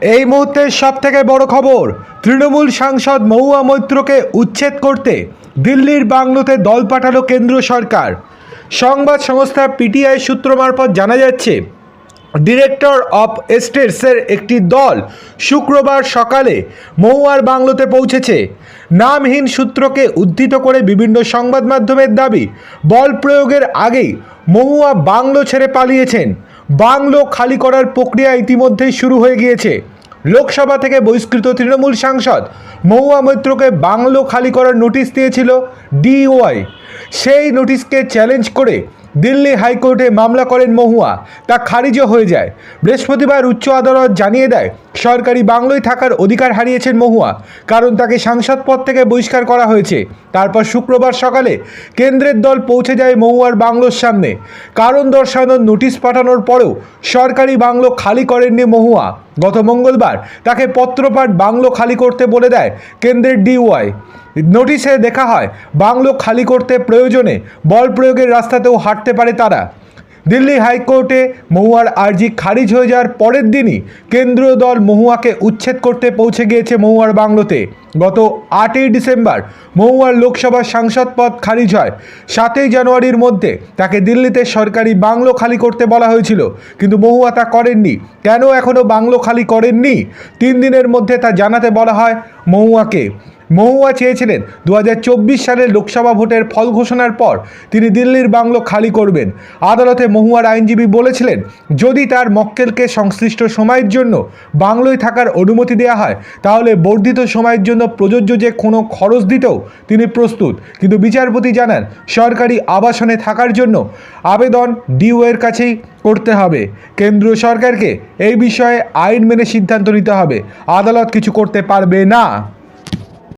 এই মুহূর্তের সব থেকে বড় খবর, তৃণমূল সাংসদ মহুয়া মৈত্রকে উচ্ছেদ করতে দিল্লির বাংলোতে দল পাঠালো কেন্দ্র সরকার। সংবাদ সংস্থা পিটিআই সূত্র মারফত জানা যাচ্ছে, ডিরেক্টর অফ এস্টেটসের একটি দল শুক্রবার সকালে মহুয়ার বাংলোতে পৌঁছেছে। নামহীন সূত্রকে উদ্ধৃত করে বিভিন্ন সংবাদ মাধ্যমের দাবি, বল প্রয়োগের আগেই মহুয়া বাংলো ছেড়ে পালিয়েছেন। বাংলো খালি করার প্রক্রিয়া ইতিমধ্যেই শুরু হয়ে গিয়েছে। লোকসভা থেকে বহিষ্কৃত তৃণমূল সাংসদ মহুয়া মৈত্রকে বাংলো খালি করার নোটিশ দিয়েছিল ডিওয়াই সেই নোটিশকে চ্যালেঞ্জ করে দিল্লি হাইকোর্টে মামলা করেন মহুয়া। তা খারিজও হয়ে যায়। বৃহস্পতিবার উচ্চ আদালত জানিয়ে দেয় সরকারি বাংলোয় থাকার অধিকার হারিয়েছেন মহুয়া। কারণ তাকে সাংসদ পদ থেকে বহিষ্কার করা হয়েছে। তারপর শুক্রবার সকালে কেন্দ্রের দল পৌঁছে যায় মহুয়ার বাংলোর সামনে। কারণ দর্শানোর নোটিশ পাঠানোর পরেও সরকারি বাংলো খালি করেননি মহুয়া। গত মঙ্গলবার তাকে পত্রপাঠ বাংলো খালি করতে বলে দেয় কেন্দ্রের ডিওয়াই। নোটিশে দেখা হয়, বাংলো খালি করতে প্রয়োজনে বল প্রয়োগের রাস্তাতেও হাঁটতে পারে তারা। দিল্লি হাইকোর্টে মহুয়ার আর্জি খারিজ হয়ে যাওয়ার পরের দিনই কেন্দ্রীয় দল মহুয়াকে উচ্ছেদ করতে পৌঁছে গিয়েছে মহুয়ার বাংলোতে। গত আটই ডিসেম্বর মহুয়ার লোকসভার সাংসদ পদ খারিজ হয়। সাতই জানুয়ারির মধ্যে তাকে দিল্লিতে সরকারি বাংলো খালি করতে বলা হয়েছিল। কিন্তু মহুয়া তা করেননি। কেন এখনও বাংলো খালি করেননি? তিন দিনের মধ্যে তা জানাতে বলা হয় মহুয়াকে। মহুয়া চেয়েছিলেন। দু হাজার চব্বিশ সালের লোকসভা ভোটের ফল ঘোষণার পর তিনি দিল্লির বাংলো খালি করবেন। আদালতে মহুয়ার আইনজীবী বলেছিলেন, যদি তার মক্কেলকে সংশ্লিষ্ট সময়ের জন্য বাংলোয় থাকার অনুমতি দেওয়া হয়, তাহলে বর্ধিত সময়ের জন্য প্রযোজ্য যে কোনো খরচ দিতেও তিনি প্রস্তুত। কিন্তু বিচারপতি জানান, সরকারি আবাসনে থাকার জন্য আবেদন ডিওয়ের কাছেই করতে হবে। কেন্দ্রীয় সরকারকে এই বিষয়ে আইন মেনে সিদ্ধান্ত নিতে হবে। আদালত কিছু করতে পারবে না।